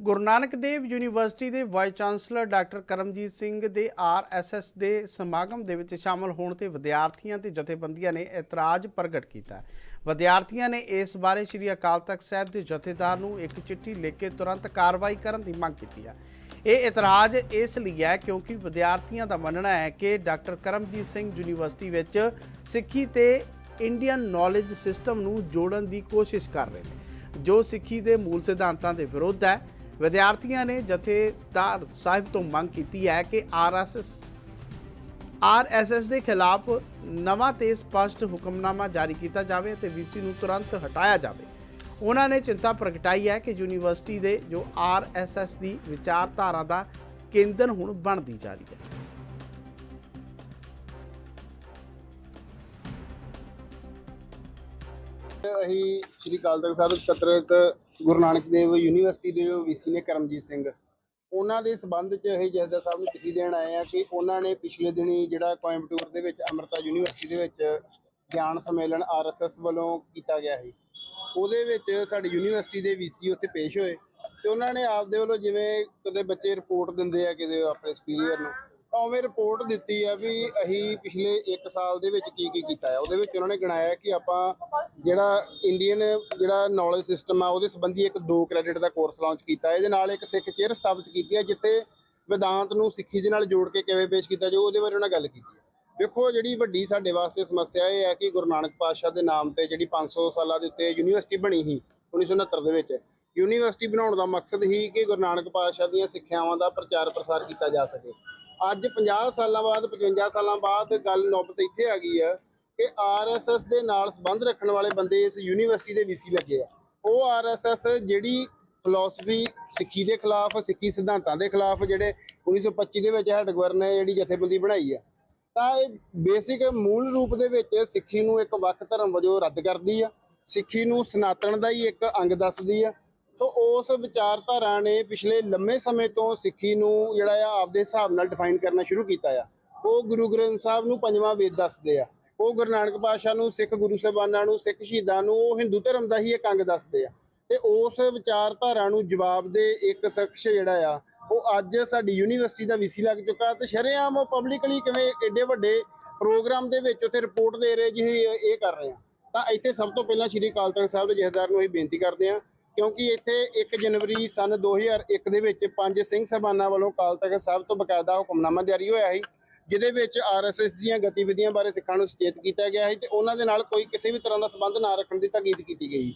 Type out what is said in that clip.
ਗੁਰੂ Nanak Dev university ਦੇ vice chancellor doctor Karamjit Singh ਦੇ RSS ਦੇ ਸਮਾਗਮ ਦੇ ਵਿੱਚ ਸ਼ਾਮਲ ਹੋਣ ਤੇ ਵਿਦਿਆਰਥੀਆਂ ਤੇ ਜਥੇਬੰਦੀਆਂ ਨੇ ਇਤਰਾਜ਼ ਪ੍ਰਗਟ ਕੀਤਾ। ਵਿਦਿਆਰਥੀਆਂ ਨੇ ਇਸ ਬਾਰੇ ਸ੍ਰੀ ਅਕਾਲ ਤਖਤ ਸਾਹਿਬ ਦੇ ਜਥੇਦਾਰ ਨੂੰ ਇੱਕ ਚਿੱਠੀ ਲਿਖ ਕੇ ਤੁਰੰਤ ਕਾਰਵਾਈ ਕਰਨ ਦੀ ਮੰਗ ਕੀਤੀ ਹੈ ਇਹ ਇਤਰਾਜ਼ ਇਸ ਲਈ ਹੈ ਕਿਉਂਕਿ ਵਿਦਿਆਰਥੀਆਂ ਦਾ ਮੰਨਣਾ ਹੈ ਕਿ ਡਾਕਟਰ ਕਰਮਜੀਤ ਸਿੰਘ ਯੂਨੀਵਰਸਿਟੀ ਵਿੱਚ ਸਿੱਖੀ ਤੇ ਇੰਡੀਅਨ ਨੌਲੇਜ ਸਿਸਟਮ ਨੂੰ ਜੋੜਨ ਦੀ ਕੋਸ਼ਿਸ਼ ਕਰ ਰਹੇ ਨੇ। ਜੋ ਸਿੱਖੀ ਦੇ ਮੂਲ ਸਿਧਾਂਤਾਂ ਦੇ ਵਿਰੁੱਧ ਹੈ ਵਿਦਿਆਰਥੀਆਂ ਨੇ ਜਥੇਦਾਰ ਸਾਹਿਬ ਤੋਂ ਮੰਗ ਕੀਤੀ ਹੈ ਕਿ ਆਰਐਸਐਸ ਆਰਐਸਐਸ ਦੇ ਖਿਲਾਫ ਨਵਾਂ ਤੇ ਸਪਸ਼ਟ ਹੁਕਮਨਾਮਾ ਜਾਰੀ ਕੀਤਾ ਜਾਵੇ ਅਤੇ ਵੀਸੀ ਨੂੰ ਤੁਰੰਤ ਹਟਾਇਆ ਜਾਵੇ। ਉਹਨਾਂ ਨੇ ਚਿੰਤਾ ਪ੍ਰਗਟਾਈ ਹੈ ਕਿ ਯੂਨੀਵਰਸਿਟੀ ਦੇ ਜੋ ਆਰਐਸਐਸ ਦੀ ਵਿਚਾਰਧਾਰਾ ਦਾ ਕੇਂਦਰ ਹੁਣ ਬਣਦੀ ਜਾ ਰਹੀ ਹੈ। ਅਸੀਂ ਸ਼੍ਰੀ ਅਕਾਲ ਤਖਤ ਸਾਹਿਬ ਸਕੱਤਰਤ ਗੁਰੂ ਨਾਨਕ ਦੇਵ ਯੂਨੀਵਰਸਿਟੀ ਦੇ ਜੋ ਵੀਸੀ ਨੇ ਕਰਮਜੀਤ ਸਿੰਘ। ਉਹਨਾਂ ਦੇ ਸਬੰਧ 'ਚ ਅਸੀਂ ਜਹਦਰ ਸਾਹਿਬ ਨੂੰ ਚਿੱਠੀ ਦੇਣ ਆਏ ਆ ਕਿ ਉਹਨਾਂ ਨੇ ਪਿਛਲੇ ਦਿਨੀ ਜਿਹੜਾ ਕੋਇੰਬਟੂਰ ਦੇ ਵਿੱਚ ਅਮਰਤਾ ਯੂਨੀਵਰਸਿਟੀ ਦੇ ਵਿੱਚ ਗਿਆਨ ਸੰਮੇਲਨ ਆਰਐਸਐਸ ਵੱਲੋਂ ਕੀਤਾ ਗਿਆ ਸੀ। ਉਹਦੇ ਵਿੱਚ ਸਾਡੀ ਯੂਨੀਵਰਸਿਟੀ ਦੇ ਵੀਸੀ ਉੱਥੇ ਪੇਸ਼ ਹੋਏ ਤੇ ਉਹਨਾਂ ਨੇ ਆਪਦੇ ਵੱਲੋਂ ਜਿਵੇਂ ਕਦੇ ਬੱਚੇ ਰਿਪੋਰਟ ਦਿੰਦੇ ਆ ਕਿਤੇ ਆਪਣੇ ਸੁਪੀਰੀਅਰ ਨੂੰ। ਤਾਂ ਉਵੇਂ ਰਿਪੋਰਟ ਦਿੱਤੀ ਆ ਵੀ ਅਸੀਂ ਪਿਛਲੇ 1 ਸਾਲ ਦੇ ਵਿੱਚ ਕੀ ਕੀ ਕੀਤਾ ਹੈ ਉਹਦੇ ਵਿੱਚ ਉਹਨਾਂ ਨੇ ਗਿਣਾਇਆ ਕਿ ਆਪਾਂ ਜਿਹੜਾ ਇੰਡੀਅਨ ਜਿਹੜਾ ਨੌਲੇਜ ਸਿਸਟਮ ਆ, ਉਹਦੇ ਸੰਬੰਧੀ ਇੱਕ 2 ਕ੍ਰੈਡਿਟ ਦਾ ਕੋਰਸ ਲਾਂਚ ਕੀਤਾ ਇਹਦੇ ਨਾਲ ਇੱਕ ਸਿੱਖ ਚੇਅਰ ਸਥਾਪਿਤ ਕੀਤੀ ਹੈ ਜਿੱਥੇ ਵਿਦਾਂਤ ਨੂੰ ਸਿੱਖੀ ਦੇ ਨਾਲ ਜੋੜ ਕੇ ਕਿਵੇਂ ਪੇਸ਼ ਕੀਤਾ ਜਾਊ, ਉਹਦੇ ਬਾਰੇ ਉਹਨਾਂ ਗੱਲ ਕੀਤੀ ਹੈ ਦੇਖੋ ਜਿਹੜੀ ਵੱਡੀ ਸਾਡੇ ਵਾਸਤੇ ਸਮੱਸਿਆ ਇਹ ਹੈ ਕਿ ਗੁਰੂ ਨਾਨਕ ਪਾਤਸ਼ਾਹ ਦੇ ਨਾਮ ਤੇ ਜਿਹੜੀ 500 ਸਾਲਾਂ ਦੇ ਉੱਤੇ ਯੂਨੀਵਰਸਿਟੀ ਬਣੀ ਸੀ 1969 ਦੇ ਵਿੱਚ ਯੂਨੀਵਰਸਿਟੀ ਬਣਾਉਣ ਦਾ ਮਕਸਦ ਹੀ ਕਿ ਗੁਰੂ ਨਾਨਕ ਪਾਤਸ਼ਾਹ ਦੀਆਂ ਸਿੱਖਿਆਵਾਂ ਦਾ ਪ੍ਰਚਾਰ ਪ੍ਰਸਾਰ ਕੀਤਾ ਜਾ ਸਕੇ। ਅੱਜ 50 ਸਾਲਾਂ ਬਾਅਦ 55 ਸਾਲਾਂ ਬਾਅਦ ਗੱਲ ਨੌਬਤ ਇੱਥੇ ਆ ਗਈ ਆ ਕਿ ਆਰਐਸਐਸ ਦੇ ਨਾਲ ਸੰਬੰਧ ਰੱਖਣ ਵਾਲੇ ਬੰਦੇ ਇਸ ਯੂਨੀਵਰਸਿਟੀ ਦੇ ਵੀਸੀ ਲੱਗੇ ਆ। ਉਹ ਆਰਐਸਐਸ ਜਿਹੜੀ ਫਿਲਾਸਫੀ ਸਿੱਖੀ ਦੇ ਖਿਲਾਫ, ਸਿੱਖੀ ਸਿਧਾਂਤਾਂ ਦੇ ਖਿਲਾਫ ਜਿਹੜੇ 1925 ਦੇ ਵਿੱਚ ਹੈਡਗਵਰ ਨੇ ਜਿਹੜੀ ਜਥੇਬੰਦੀ ਬਣਾਈ ਆ, ਤਾਂ ਇਹ ਬੇਸਿਕ ਮੂਲ ਰੂਪ ਦੇ ਵਿੱਚ ਸਿੱਖੀ ਨੂੰ ਇੱਕ ਵੱਖ ਧਰਮ ਵਜੋਂ ਰੱਦ ਕਰਦੀ ਆ। ਸਿੱਖੀ ਨੂੰ ਸਨਾਤਨ ਦਾ ਹੀ ਇੱਕ ਅੰਗ ਦੱਸਦੀ ਆ। ਸੋ ਉਸ ਵਿਚਾਰਧਾਰਾ ਨੇ ਪਿਛਲੇ ਲੰਮੇ ਸਮੇਂ ਤੋਂ ਸਿੱਖੀ ਨੂੰ ਜਿਹੜਾ ਆ ਆਪਦੇ ਹਿਸਾਬ ਨਾਲ ਡਿਫਾਈਨ ਕਰਨਾ ਸ਼ੁਰੂ ਕੀਤਾ ਆ। ਉਹ ਗੁਰੂ ਗ੍ਰੰਥ ਸਾਹਿਬ ਨੂੰ ਪੰਜਵਾਂ ਵੇਦ ਦੱਸਦੇ ਆ। ਉਹ ਗੁਰੂ ਨਾਨਕ ਪਾਤਸ਼ਾਹ ਨੂੰ, ਸਿੱਖ ਗੁਰੂ ਸਾਹਿਬਾਨਾਂ ਨੂੰ, ਸਿੱਖ ਸ਼ਹੀਦਾਂ ਨੂੰ, ਉਹ ਹਿੰਦੂ ਧਰਮ ਦਾ ਹੀ ਇੱਕ ਅੰਗ ਦੱਸਦੇ ਆ। ਤੇ ਉਸ ਵਿਚਾਰਧਾਰਾ ਨੂੰ ਜਵਾਬ ਦੇ ਇੱਕ ਸ਼ਖਸ ਜਿਹੜਾ ਆ, ਉਹ ਅੱਜ ਸਾਡੀ ਯੂਨੀਵਰਸਿਟੀ ਦਾ ਵੀਸੀ ਲੱਗ ਚੁੱਕਾ ਤੇ ਸ਼ਰੇਆਮ ਉਹ ਪਬਲਿਕਲੀ ਕਿਵੇਂ ਐਡੇ ਵੱਡੇ ਪ੍ਰੋਗਰਾਮ ਦੇ ਵਿੱਚ ਉੱਥੇ ਰਿਪੋਰਟ ਦੇ ਰਹੇ ਜਿਹੇ ਇਹ ਕਰ ਰਹੇ ਆ। ਤਾਂ ਇੱਥੇ ਸਭ ਤੋਂ ਪਹਿਲਾਂ ਸ਼੍ਰੀ ਅਕਾਲ ਤਖਤ ਸਾਹਿਬ ਦੇ ਜਥੇਦਾਰ ਨੂੰ ਅਸੀਂ ਬੇਨਤੀ ਕਰਦੇ ਆ ਕਿਉਂਕਿ ਇੱਥੇ 1 ਜਨਵਰੀ ਸਨ 2001 ਦੇ ਵਿੱਚ ਪੰਜ ਸਿੰਘ ਸਭਾਨਾਂ ਵੱਲੋਂ ਅਕਾਲ ਤਖਤ ਸਾਹਿਬ ਤੋਂ ਬਕਾਇਦਾ ਹੁਕਮਨਾਮਾ ਜਾਰੀ ਹੋਇਆ ਸੀ, ਜਿਹਦੇ ਵਿੱਚ ਆਰਐਸਐਸ ਦੀਆਂ ਗਤੀਵਿਧੀਆਂ ਬਾਰੇ ਸਿੱਖਾਂ ਨੂੰ ਸੁਚੇਤ ਕੀਤਾ ਗਿਆ ਸੀ ਤੇ ਉਹਨਾਂ ਦੇ ਨਾਲ ਕੋਈ ਕਿਸੇ ਵੀ ਤਰ੍ਹਾਂ ਦਾ ਸੰਬੰਧ ਨਾ ਰੱਖਣ ਦੀ ਤਾਕੀਦ ਕੀਤੀ ਗਈ